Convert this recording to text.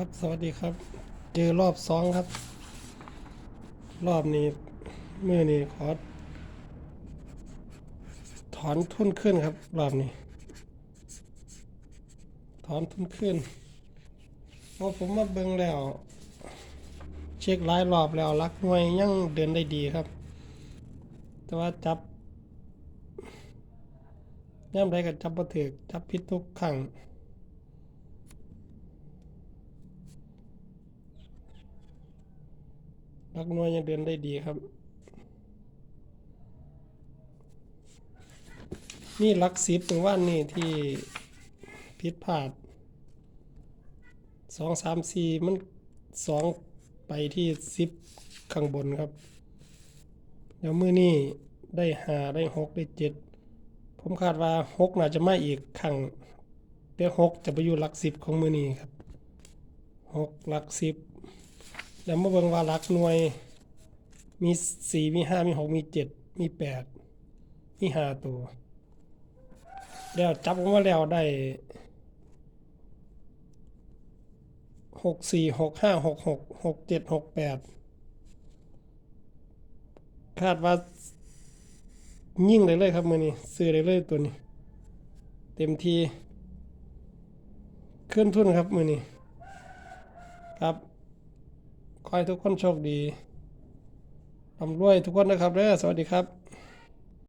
ครับสวัสดีครับ เจอรอบสองครับ รอบนี้มือนี้ขอถอนทุนขึ้นครับ รอบนี้ ถอนทุนขึ้นพราผมมาเบิ่งแล้ว เช็คหลายรอบแล้วรักหน่วยยังเดินได้ดีครับ แต่ว่าจับย่ำใดก็จับบ่ถือจับผิดทุกครั้ง รักน้อยยังเดินได้ดีครับ นี่รักสิบถึงว่านี่ที่ผิดพลาดสองสามสี่มันสองไปที่สิบข้างบนครับ เดี๋ยวมือนี่ได้หาได้หกได้เจ็ดผมคาดว่าหกน่าจะไม่อีกครั้งแต่หกจะไปอยู่หลักสิบของมือนี้ครับหกหลักสิบ แล้วมาเบิ่งว่าหลักหน่วย มีสี่มีห้ามีหกมีเจ็ดมีแปดมีห้าตัวแล้วจับออกมาแล้วได้หกสี่หกห้าหกหกหกเจ็ดหกแปดคาดว่ายิ่งเลยเลยครับมือนี้ซื้อเลยเลยตัวนี้ เต็มทีขึ้นทุนครับมือนี้ครับ ให้ทุกคนโชคดีร่ำรวยทุกคนนะครับเด้อสวัสดีครับ